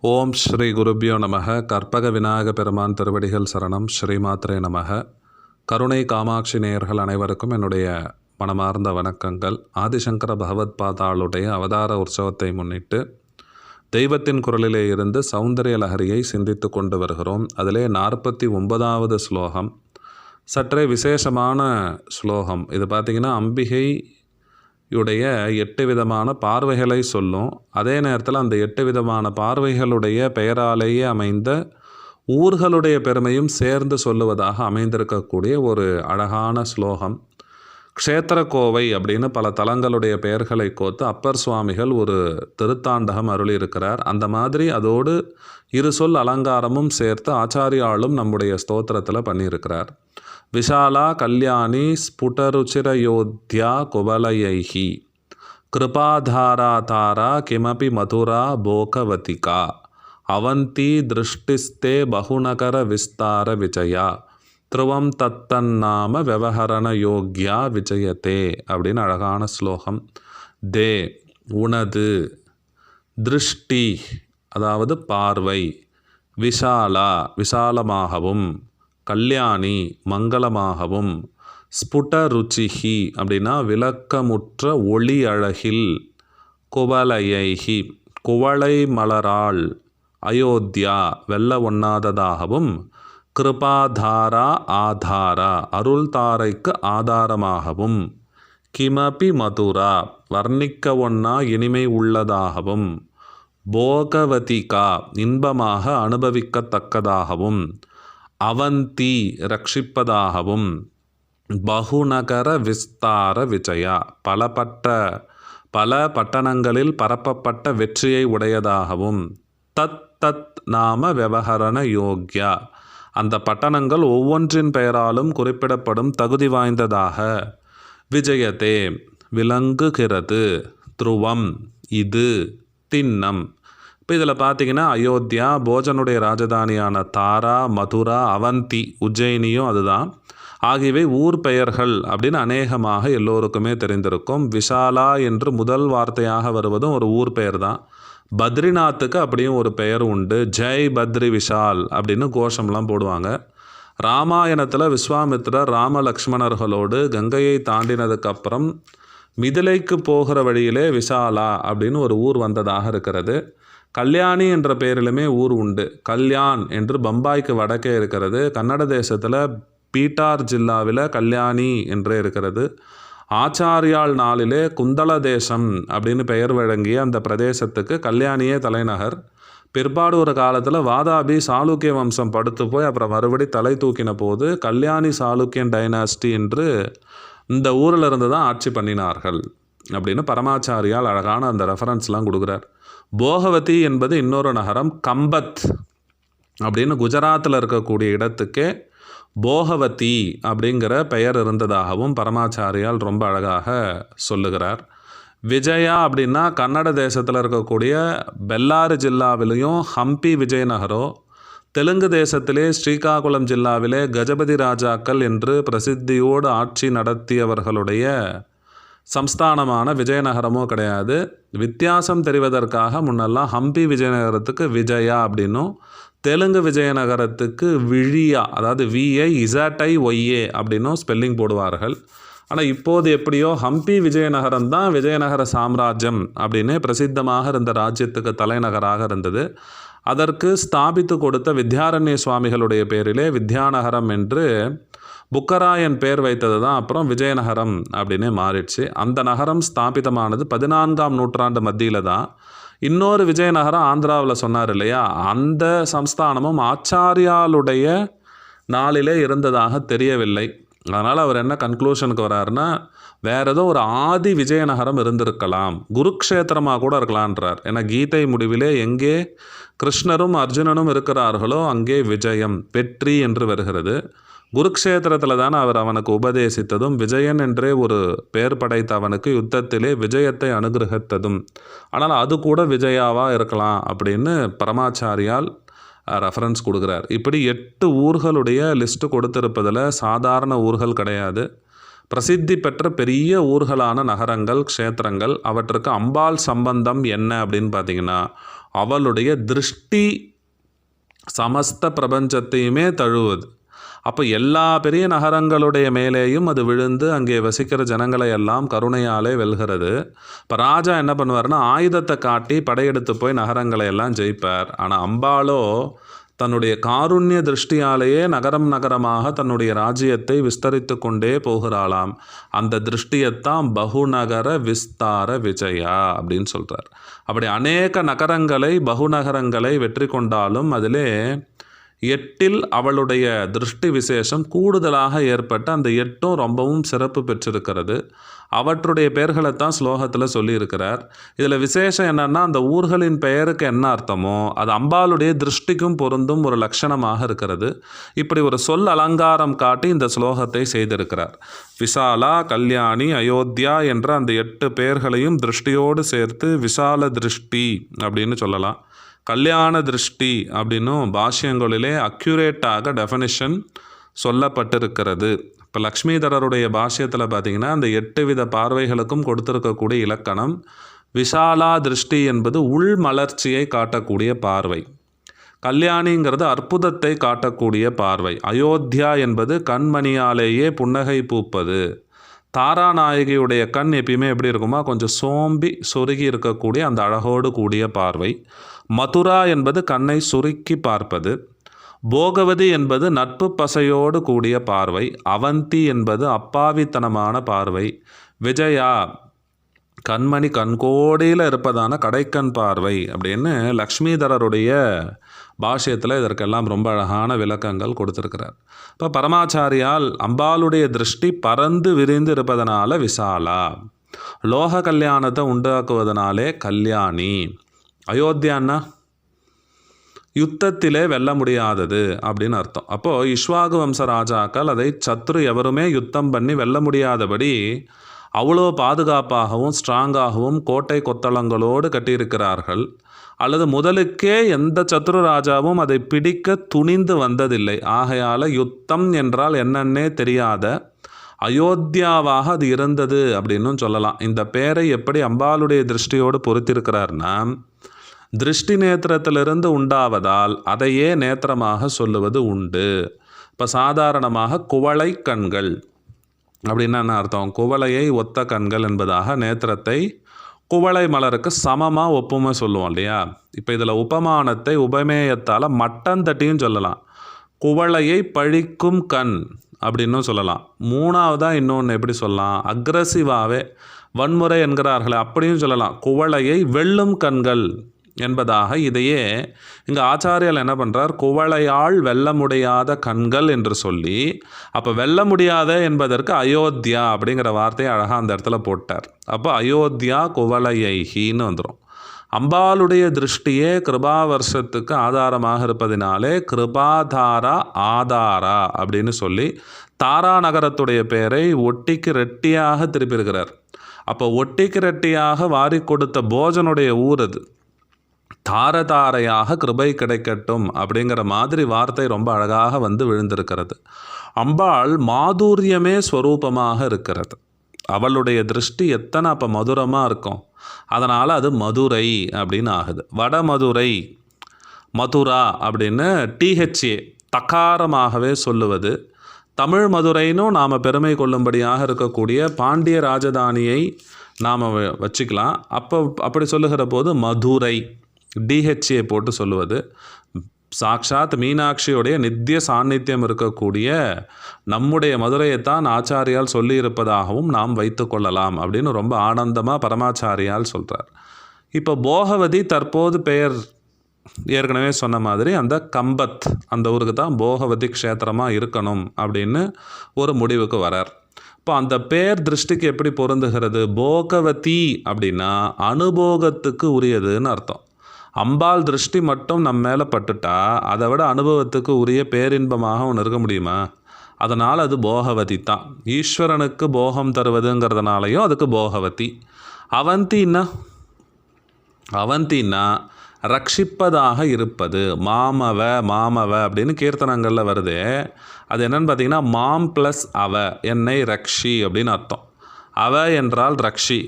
ஓம் ஸ்ரீ குருபியோ நமக. கற்பக விநாயக பெருமான் திருவடிகள் சரணம். ஸ்ரீமாத்ரே நமக. கருணை காமாட்சி நேயர்கள் அனைவருக்கும் என்னுடைய மனமார்ந்த வணக்கங்கள். ஆதிசங்கர பகவத் பாதாளுடைய அவதார உற்சவத்தை முன்னிட்டு தெய்வத்தின் குரலிலே இருந்து சௌந்தரிய லஹரியை சிந்தித்து கொண்டு வருகிறோம். அதிலே நாற்பத்தி ஒன்பதாவது ஸ்லோகம். சற்றே விசேஷமான ஸ்லோகம். இது பார்த்திங்கன்னா அம்பிகை யுடைய எட்டு விதமான பார்வைகளை சொல்லும். அதே நேரத்தில் அந்த எட்டு விதமான பார்வைகளுடைய பெயராலேயே அமைந்த ஊர்களுடைய பெருமையும் சேர்ந்து சொல்லுவதாக அமைந்திருக்கக்கூடிய ஒரு அழகான ஸ்லோகம். க்ஷேத்திரக்கோவை அப்படின்னு பல தலங்களுடைய பெயர்களை கோத்து அப்பர் சுவாமிகள் ஒரு திருத்தாண்டகம் அருளியிருக்கிறார். அந்த மாதிரி அதோடு இரு சொல் அலங்காரமும் சேர்த்து ஆச்சாரியாலும் நம்முடைய ஸ்தோத்திரத்தில் பண்ணியிருக்கிறார். விஷாலா கல்யாணி ஸ்புடருச்சிரயோத்யா குவலயைஹி கிருபாதாரா தாரா கிமபி மதுரா போகவதிகா அவந்தி திருஷ்டிஸ்தே பகுநகர விஸ்தார விஜயா த்ருவம் தத்தன்னாம விவகரண யோக்யா விஜயத்தே அப்படின்னு அழகான ஸ்லோகம் தே உனது திருஷ்டி அதாவது பார்வை விஷாலா விசாலமாகவும் கல்யாணி மங்களமாகவும் ஸ்புட ருச்சிஹி அப்படின்னா விளக்கமுற்ற ஒளி அழகில் குவலையைஹி குவளை மலரால் அயோத்தியா வெல்ல ஒண்ணாததாகவும் கிருபாதாரா ஆதாரா அருள் தாரைக்கு ஆதாரமாகவும் கிமபி மதுரா வர்ணிக்க ஒன்னா இனிமை உள்ளதாகவும் போகவதிகா இன்பமாக அனுபவிக்கத்தக்கதாகவும் அவந்தி ரட்சிப்பதாகவும் பகுநகர விஸ்தார விஜயா. பலப்பட்ட பல பட்டணங்களில் பரப்பப்பட்ட வெற்றியை உடையதாகவும் தத் தத் நாம விவகரண யோக்யா. அந்த பட்டணங்கள் ஒவ்வொன்றின் பெயராலும் குறிப்பிடப்படும் தகுதி வாய்ந்ததாக விஜயத்தே. விளங்குகிறது. துருவம் இது திண்ணம். இப்போ இதில் பார்த்தீங்கன்னா அயோத்தியா போஜனுடைய ராஜதானியான தாரா மதுரா அவந்தி உஜ்ஜயினியும் அதுதான். ஆகியவை ஊர் பெயர்கள் அப்படின்னு அநேகமாக எல்லோருக்குமே தெரிந்திருக்கும். விஷாலா என்று முதல் வார்த்தையாக வருவதும் ஒரு ஊர் பெயர் தான் பத்ரிநாத்துக்கு அப்படியும் ஒரு பெயர் உண்டு. ஜெய் பத்ரி விஷால் அப்படின்னு கோஷம்லாம் போடுவாங்க. ராமாயணத்தில் விஸ்வாமித்ரர் ராம லக்ஷ்மணர்களோடு கங்கையை தாண்டினதுக்கப்புறம் மிதிலைக்கு போகிற வழியிலே விஷாலா அப்படின்னு ஒரு ஊர் வந்ததாக இருக்கிறது. கல்யாணி என்ற பெயரிலுமே ஊர் உண்டு. கல்யாண் என்று பம்பாய்க்கு வடக்கே இருக்கிறது. கன்னட தேசத்தில் பீட்டார் ஜில்லாவில் கல்யாணி என்றே இருக்கிறது. ஆச்சாரியால் நாளிலே குந்தள தேசம் அப்படின்னு பெயர் வழங்கிய அந்த பிரதேசத்துக்கு கல்யாணியே தலைநகர். பிற்பாடு ஒரு காலத்தில் வாதாபி சாளுக்கிய வம்சம் படுத்து போய் அப்புறம் மறுபடி தலை தூக்கின போது கல்யாணி சாளுக்கியன் டைனாஸ்டி என்று இந்த ஊரில் இருந்து தான் ஆட்சி பண்ணினார்கள் அப்படின்னு பரமாச்சாரியால் அழகான அந்த ரெஃபரன்ஸ்லாம் கொடுக்குறார். போகவதி என்பது இன்னொரு நகரம் கம்பத் அப்படின்னு குஜராத்தில் இருக்கக்கூடிய இடத்துக்கே போகவதி அப்படிங்கிற பெயர் இருந்ததாகவும் பரமாச்சாரியால் ரொம்ப அழகாக சொல்லுகிறார். விஜயா அப்படின்னா கன்னட தேசத்தில் இருக்கக்கூடிய பெல்லாறு ஜில்லாவிலையும் ஹம்பி விஜயநகரோ தெலுங்கு தேசத்திலே ஸ்ரீகாகுளம் ஜில்லாவிலே கஜபதி ராஜாக்கள் என்று பிரசித்தியோடு ஆட்சி நடத்தியவர்களுடைய சம்ஸ்தானமான விஜயநகரமோ கிடையாது. வித்தியாசம் தெரிவதற்காக முன்னெல்லாம் ஹம்பி விஜயநகரத்துக்கு விஜயா அப்படின்னும் தெலுங்கு விஜயநகரத்துக்கு விழியா அதாவது விஏ இசாட்டை ஒய்ஏ அப்படின்னும் ஸ்பெல்லிங் போடுவார்கள். ஆனால் இப்போது எப்படியோ ஹம்பி விஜயநகரம் தான் விஜயநகர சாம்ராஜ்யம் அப்படின்னு பிரசித்தமாக இருந்த ராஜ்யத்துக்கு தலைநகராக இருந்தது. அதற்கு ஸ்தாபித்து கொடுத்த வித்யாரண்ய சுவாமிகளுடைய பேரிலே வித்யாநகரம் என்று புக்கராயன் பேர் வைத்தது தான் அப்புறம் விஜயநகரம் அப்படின்னு மாறிடுச்சு. அந்த நகரம் ஸ்தாபிதமானது பதினான்காம் நூற்றாண்டு மத்தியில் தான் இன்னொரு விஜயநகரம் ஆந்திராவில் சொன்னார் இல்லையா? அந்த சம்ஸ்தானமும் ஆச்சாரியாலுடைய நாளிலே இருந்ததாக தெரியவில்லை. அதனால் அவர் என்ன கன்க்ளூஷனுக்கு வராருன்னா வேறு ஏதோ ஒரு ஆதி விஜயநகரம் இருந்திருக்கலாம். குருக்ஷேத்திரமாக கூட இருக்கலான்றார் ஏன்னா கீதை முடிவிலே எங்கே கிருஷ்ணரும் அர்ஜுனனும் இருக்கிறார்களோ அங்கே விஜயம் வெற்றி என்று வருகிறது. குருக்ஷேத்திரத்தில் தான் அவர் அவனுக்கு உபதேசித்ததும் விஜயன் என்றே ஒரு பெயர் படைத்த அவனுக்கு யுத்தத்திலே விஜயத்தை அனுகிரகித்ததும். ஆனால் அது கூட விஜயாவாக இருக்கலாம் அப்படின்னு பரமாச்சாரியால் ரெஃபரன்ஸ் கொடுக்குறார். இப்படி எட்டு ஊர்களுடைய லிஸ்ட்டு கொடுத்திருப்பதில் சாதாரண ஊர்கள் கிடையாது. பிரசித்தி பெற்ற பெரிய ஊர்களான நகரங்கள் க்ஷேத்திரங்கள் அவற்றுக்கு அம்பாள் சம்பந்தம் என்ன அப்படின்னு பார்த்தீங்கன்னா அவளுடைய திருஷ்டி சமஸ்த பிரபஞ்சத்தையுமே தழுவுது அப்போ எல்லா பெரிய நகரங்களுடைய மேலேயும் அது விழுந்து அங்கே வசிக்கிற ஜனங்களை எல்லாம் கருணையாலே வெல்கிறது. இப்போ ராஜா என்ன பண்ணுவார்னா ஆயுதத்தை காட்டி படையெடுத்து போய் நகரங்களை எல்லாம் ஜெயிப்பார். ஆனால் அம்பாளோ தன்னுடைய காருண்ய திருஷ்டியாலேயே நகரம் நகரமாக தன்னுடைய ராஜ்யத்தை விஸ்தரித்து கொண்டே போகிறாளாம். அந்த திருஷ்டியைத்தான் பகுநகர விஸ்தார விஜயா அப்படின்னு சொல்கிறார் அப்படி அநேக நகரங்களை பகுநகரங்களை வெற்றி கொண்டாலும் அதிலே எட்டில் அவளுடைய திருஷ்டி விசேஷம் கூடுதலாக ஏற்பட்டு அந்த எட்டும் ரொம்பவும் சிறப்பு பெற்றிருக்கிறது. அவற்றுடைய பெயர்களை தான் ஸ்லோகத்தில் சொல்லியிருக்கிறார். இதில் விசேஷம் என்னென்னா அந்த ஊர்களின் பெயருக்கு என்ன அர்த்தமோ அது அம்பாளுடைய திருஷ்டிக்கும் பொருந்தும் ஒரு லட்சணமாக இருக்கிறது. இப்படி ஒரு சொல் அலங்காரம் காட்டி இந்த ஸ்லோகத்தை செய்திருக்கிறார். விசாலா கல்யாணி அயோத்தியா என்ற அந்த எட்டு பெயர்களையும் திருஷ்டியோடு சேர்த்து விசால திருஷ்டி அப்படின்னு சொல்லலாம். கல்யாண திருஷ்டி அப்படின்னும் பாஷ்யங்களிலே அக்யூரேட்டாக டெஃபனிஷன் சொல்லப்பட்டிருக்கிறது. இப்போ லக்ஷ்மிதரருடைய பாஷ்யத்தில் பார்த்தீங்கன்னா அந்த எட்டு வித பார்வைகளுக்கும் கொடுத்துருக்கக்கூடிய இலக்கணம் விஷாலா திருஷ்டி என்பது உள் மலர்ச்சியை காட்டக்கூடிய பார்வை. கல்யாணிங்கிறது அற்புதத்தை காட்டக்கூடிய பார்வை. அயோத்தியா என்பது கண்மணியாலேயே புன்னகை பூப்பது. தாராநாயகியுடைய கண் எப்பயுமே எப்படி இருக்குமா கொஞ்சம் சோம்பி சொருகி இருக்கக்கூடிய அந்த அழகோடு கூடிய பார்வை. மதுரா என்பது கண்ணை சுருக்கி பார்ப்பது. போகவதி என்பது நட்பு பசையோடு கூடிய பார்வை. அவந்தி என்பது அப்பாவித்தனமான பார்வை. விஜயா கண்மணி கண்கோடியில் இருப்பதான கடைக்கண் பார்வை அப்படின்னு லக்ஷ்மிதரருடைய பாஷ்யத்தில் இதற்கெல்லாம் ரொம்ப அழகான விளக்கங்கள் கொடுத்துருக்கிறார். இப்போ பரமாச்சாரியால் அம்பாளுடைய திருஷ்டி பறந்து விரிந்து இருப்பதனால விசாலா. லோக கல்யாணத்தை உண்டாக்குவதனாலே கல்யாணி. அயோத்தியான்னா யுத்தத்திலே வெல்ல முடியாதது அப்படின்னு அர்த்தம். அப்போது இஷ்வாகு வம்ச ராஜாக்கள் அதை சத்ரு எவருமே யுத்தம் பண்ணி வெல்ல முடியாதபடி அவ்வளோ பாதுகாப்பாகவும் ஸ்ட்ராங்காகவும் கோட்டை கொத்தளங்களோடு கட்டியிருக்கிறார்கள். அல்லது முதலுக்கே எந்த சத்ரு ராஜாவும் அதை பிடிக்க துணிந்து வந்ததில்லை. ஆகையால் யுத்தம் என்றால் என்னன்னே தெரியாத அயோத்தியாவாக அது இருந்தது அப்படின்னும் சொல்லலாம். இந்த பேரை எப்படி அம்பாளுடைய திருஷ்டியோடு பொறுத்திருக்கிறார்னா திருஷ்டி நேத்திரத்திலிருந்து உண்டாவதால் அதையே நேத்திரமாக சொல்லுவது உண்டு. இப்போ சாதாரணமாக குவளை கண்கள் அப்படின்னா என்ன அர்த்தம்? குவளையை ஒத்த கண்கள் என்பதாக நேத்திரத்தை குவளை மலருக்கு சமமாக ஒப்புமை சொல்லுவோம் இல்லையா? இப்போ இதில் உபமானத்தை உபமேயத்தால் மட்டந்தட்டியும் சொல்லலாம். குவளையை பழிக்கும் கண் அப்படின்னும் சொல்லலாம். மூணாவதாக இன்னொன்று எப்படி சொல்லலாம்? அக்ரஸிவாகவே வன்முறை என்கிறார்களே அப்படியும் சொல்லலாம். குவளையை வெல்லும் கண்கள் என்பதாக இதையே இங்கே ஆச்சாரியால் என்ன பண்ணுறார் குவளையால் வெல்ல முடியாத கண்கள் என்று சொல்லி அப்போ வெல்ல முடியாத என்பதற்கு அயோத்தியா அப்படிங்கிற வார்த்தையை அழகாக அந்த இடத்துல போட்டார். அப்போ அயோத்தியா குவளையைகின்னு வந்துடும் அம்பாளுடைய திருஷ்டியே கிருபா வருஷத்துக்கு ஆதாரமாக இருப்பதினாலே கிருபாதாரா ஆதாரா அப்படின்னு சொல்லி தாரா நகரத்துடைய பெயரை ஒட்டிக்கு ரெட்டியாக திருப்பியிருக்கிறார். அப்போ ஒட்டிக்கு ரெட்டியாக வாரி கொடுத்த போஜனுடைய ஊர் அது. தாரதாரையாக கிருபை கிடைக்கட்டும் அப்படிங்கிற மாதிரி வார்த்தை ரொம்ப அழகாக வந்து விழுந்திருக்கிறது. அம்பாள் மாதுரியமே ஸ்வரூபமாக இருக்கிறது. அவளுடைய திருஷ்டி எத்தனை அப்போ மதுரமாக இருக்கும்? அதனால் அது மதுரை அப்படின்னு ஆகுது. வடமதுரை மதுரா அப்படின்னு டிஹெச்ஏ தக்காரமாகவே சொல்லுவது. தமிழ் மதுரைனும் நாம் பெருமை கொள்ளும்படியாக இருக்கக்கூடிய பாண்டிய ராஜதானியை நாம் வச்சுக்கலாம். அப்போ அப்படி சொல்லுகிற போது மதுரை. டிஹெச்ஏ போட்டு சொல்லுவது. சாக்ஷாத் மீனாட்சியுடைய நித்திய சாநித்தியம் இருக்கக்கூடிய நம்முடைய மதுரையைத்தான் ஆச்சாரியால் சொல்லியிருப்பதாகவும் நாம் வைத்துக்கொள்ளலாம் அப்படின்னு ரொம்ப ஆனந்தமாக பரமாச்சாரியால் சொல்கிறார் இப்போ போகவதி தற்போது பெயர் ஏற்கனவே சொன்ன மாதிரி அந்த கம்பத் அந்த ஊருக்கு தான் போகவதி க்ஷேத்திரமாக இருக்கணும் அப்படின்னு ஒரு முடிவுக்கு வரார். இப்போ அந்த பேர் திருஷ்டிக்கு எப்படி பொருந்துகிறது? போகவதி அப்படின்னா அனுபோகத்துக்கு உரியதுன்னு அர்த்தம். அம்பாள் திருஷ்டி மட்டும் நம்ம மேலே பட்டுட்டா அதை விட அனுபவத்துக்கு உரிய பேரின்பமாக ஒன்று இருக்க முடியுமா? அதனால் அது போகவதி தான். ஈஸ்வரனுக்கு போகம் தருவதுங்கிறதுனாலையும் அதுக்கு போகவதி. அவந்தின்னா அவந்தின்னா ரட்சிப்பதாக இருப்பது. மாமவ மாமவ அப்படின்னு கீர்த்தனங்களில் வருது. அது என்னன்னு பார்த்தீங்கன்னா மாம் ப்ளஸ் அவ என்னை ரக்ஷி அப்படின்னு அர்த்தம். அவ என்றால் ரக்ஷி.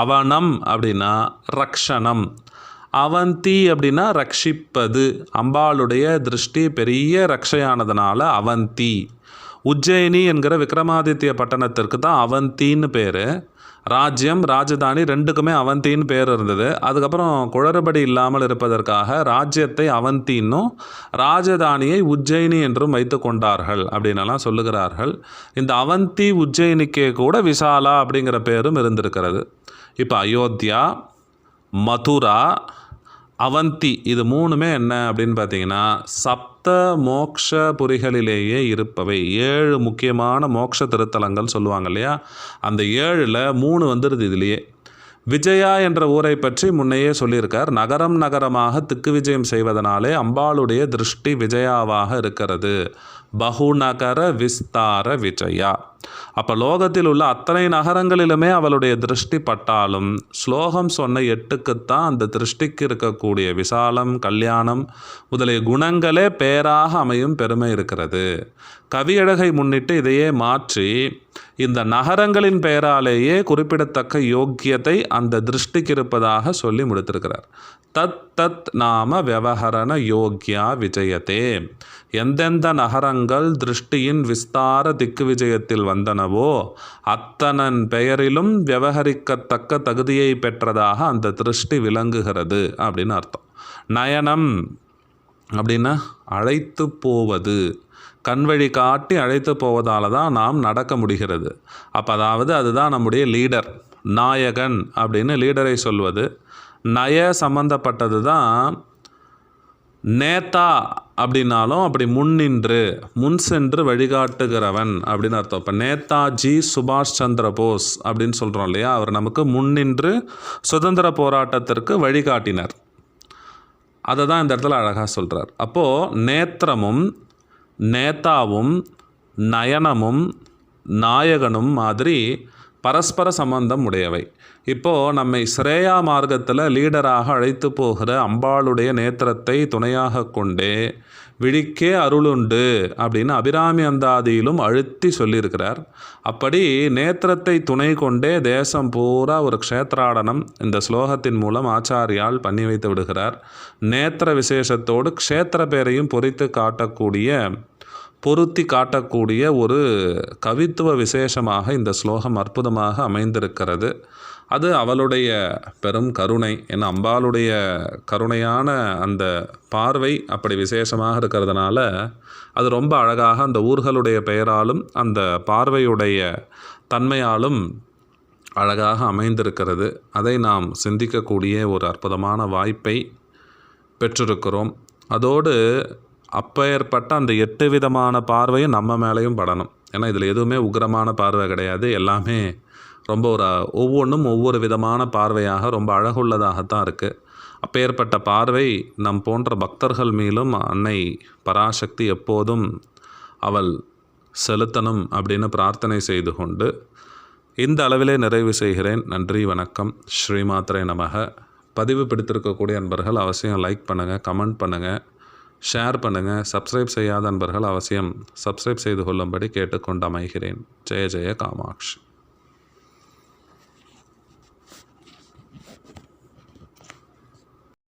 அவனம் அப்படின்னா ரக்ஷணம். அவந்தி அப்படின்னா ரட்சிப்பது அம்பாளுடைய திருஷ்டி பெரிய ரக்ஷையானதுனால அவந்தி. உஜ்ஜயினி என்கிற விக்ரமாதித்ய பட்டணத்திற்கு தான் அவந்தின்னு பேர். ராஜ்யம் ராஜதானி ரெண்டுக்குமே அவந்தின்னு பேர் இருந்தது. அதுக்கப்புறம் குளறுபடி இல்லாமல் இருப்பதற்காக ராஜ்யத்தை அவந்தின்னும் ராஜதானியை உஜ்ஜயினி என்றும் வைத்து கொண்டார்கள் அப்படின்னலாம் சொல்லுகிறார்கள். இந்த அவந்தி உஜ்ஜயினிக்கே கூட விசாலா அப்படிங்கிற பேரும் இருந்திருக்கிறது. இப்போ அயோத்தியா மதுரா அவந்தி இது மூணுமே என்ன அப்படின்னு பார்த்தீங்கன்னா சப்த மோக்ஷ புரிகளிலேயே இருப்பவை. ஏழு முக்கியமான மோக்ஷ திருத்தலங்கள் சொல்லுவாங்க இல்லையா? அந்த ஏழில் மூணு வந்துடுது இதுலேயே. விஜயா என்ற ஊரை பற்றி முன்னையே சொல்லியிருக்கார். நகரம் நகரமாக திக்கு விஜயம் செய்வதனாலே அம்பாளுடைய திருஷ்டி விஜயாவாக இருக்கிறது. பகுநகர விஸ்தார விஜயா. அப்போ லோகத்தில் உள்ள அத்தனை நகரங்களிலுமே அவளுடைய திருஷ்டி பட்டாலும் ஸ்லோகம் சொன்ன எட்டுக்குத்தான் அந்த திருஷ்டிக்கு இருக்கக்கூடிய விசாலம் கல்யாணம் முதலிய குணங்களே பேராக அமையும் பெருமை இருக்கிறது. கவியழகை முன்னிட்டு இதையே மாற்றி இந்த நகரங்களின் பெயராலேயே குறிப்பிடத்தக்க யோக்கியத்தை அந்த திருஷ்டிக்கு இருப்பதாக சொல்லி முடித்திருக்கிறார். தத் தத் நாம விவகரண யோக்கியா விஜயத்தே எந்தெந்த நகரங்கள் திருஷ்டியின் விஸ்தார திக்கு விஜயத்தில் வந்தனவோ? அத்தனன் பெயரிலும் விவகரிக்கத்தக்க தகுதியை பெற்றதாக அந்த திருஷ்டி விளங்குகிறது அப்படின்னு அர்த்தம். நயனம் அப்படின்னா அழைத்து போவது. கண்வழி காட்டி அழைத்து போவதால் தான் நாம் நடக்க முடிகிறது. அப்போ அதாவது அதுதான் நம்முடைய லீடர் நாயகன் அப்படின்னு லீடரை சொல்வது. நய சம்பந்தப்பட்டது தான் நேதா அப்படின்னாலும் அப்படி முன்னின்று முன் சென்று வழிகாட்டுகிறவன் அப்படின்னு அர்த்தம். இப்போ நேதாஜி சுபாஷ் சந்திர போஸ் அப்படின்னு சொல்கிறோம் இல்லையா? அவர் நமக்கு முன்னின்று சுதந்திர போராட்டத்திற்கு வழிகாட்டினர். அதை தான் இந்த இடத்துல அழகாக சொல்கிறார் அப்போது நேத்திரமும் நேதாவும் நயனமும் நாயகனும் மாதிரி பரஸ்பர சம்பந்தம் உடையவை. இப்போது நம்மை ஸ்ரேயா மார்க்கத்தில் லீடராக அழைத்து போகிற அம்பாளுடைய நேத்திரத்தை துணையாக கொண்டே விழிக்கே அருளுண்டு அப்படின்னு அபிராமி அந்தாதியிலும் அழுத்தி சொல்லியிருக்கிறார். அப்படி நேத்திரத்தை துணை கொண்டே தேசம் பூரா ஒரு க்ஷேத்ராடனம் இந்த ஸ்லோகத்தின் மூலம் ஆச்சாரியால் பண்ணி வைத்து விடுகிறார். நேத்திர விசேஷத்தோடு க்ஷேத்திர பேரையும் பொறித்து காட்டக்கூடிய பொருத்தி காட்டக்கூடிய ஒரு கவித்துவ விசேஷமாக இந்த ஸ்லோகம் அற்புதமாக அமைந்திருக்கிறது. அது அவளுடைய பெரும் கருணை. ஏன்னா அம்பாளுடைய கருணையான அந்த பார்வை அப்படி விசேஷமாக இருக்கிறதுனால அது ரொம்ப அழகாக அந்த ஊர்களுடைய பெயராலும் அந்த பார்வையுடைய தன்மையாலும் அழகாக அமைந்திருக்கிறது. அதை நாம் சிந்திக்கக்கூடிய ஒரு அற்புதமான வாய்ப்பை பெற்றிருக்கிறோம். அதோடு அப்பேற்பட்ட அந்த எட்டு விதமான பார்வையும் நம்ம மேலேயும் படணும். ஏன்னா இதில் எதுவுமே உக்கிரமான பார்வை கிடையாது. எல்லாமே ரொம்ப ஒரு ஒவ்வொன்றும் ஒவ்வொரு விதமான பார்வையாக ரொம்ப அழகுள்ளதாகத்தான் இருக்குது அப்பேற்பட்ட பார்வை நம் போன்ற பக்தர்கள் மேலும் அன்னை பராசக்தி எப்போதும் அவள் செலுத்தணும் அப்படின்னு பிரார்த்தனை செய்து கொண்டு இந்த அளவிலே நிறைவு செய்கிறேன். நன்றி வணக்கம். ஸ்ரீமாத்திரை நமக. பதிவு பிடித்திருக்கக்கூடிய அன்பர்கள் அவசியம் லைக் பண்ணுங்கள் கமெண்ட் பண்ணுங்கள் ஷேர் பண்ணுங்கள் சப்ஸ்கிரைப் செய்யாத அன்பர்கள் அவசியம். சப்ஸ்கிரைப் செய்து கொள்ளும்படி கேட்டுக்கொண்டு அமைகிறேன். ஜெய ஜெய காமாட்சி.